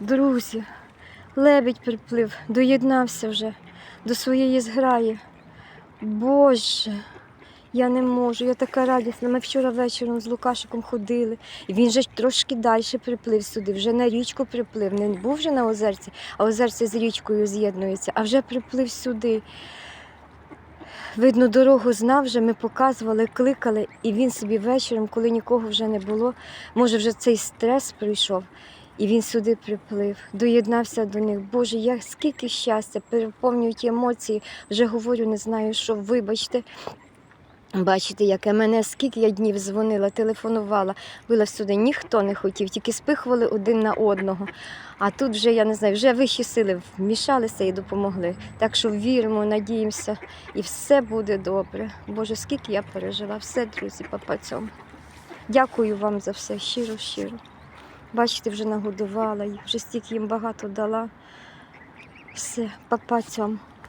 Друзі, лебідь приплив, доєднався вже до своєї зграї. Боже, я не можу, я така радісна. Ми вчора вечором з Лукашиком ходили. І він же трошки далі приплив сюди, вже на річку приплив. Не був вже на озерці, а озерце з річкою з'єднується, а вже приплив сюди. Видно, дорогу знав вже, ми показували, кликали, і він собі вечором, коли нікого вже не було, може, вже цей стрес прийшов, і він сюди приплив, доєднався до них. Боже, я скільки щастя, переповнюють емоції, вже говорю, не знаю, що, вибачте. Бачите, яке мене скільки я днів дзвонила, телефонувала, била сюди, ніхто не хотів, тільки спихували один на одного. А тут вже, я не знаю, вже вищі сили вмішалися і допомогли. Так що віримо, надіємося, і все буде добре. Боже, скільки я пережила, все, друзі, папацьом. Дякую вам за все, щиро, щиро. Бачите, вже нагодувала вже стільки їм багато дала. Все, папацьом.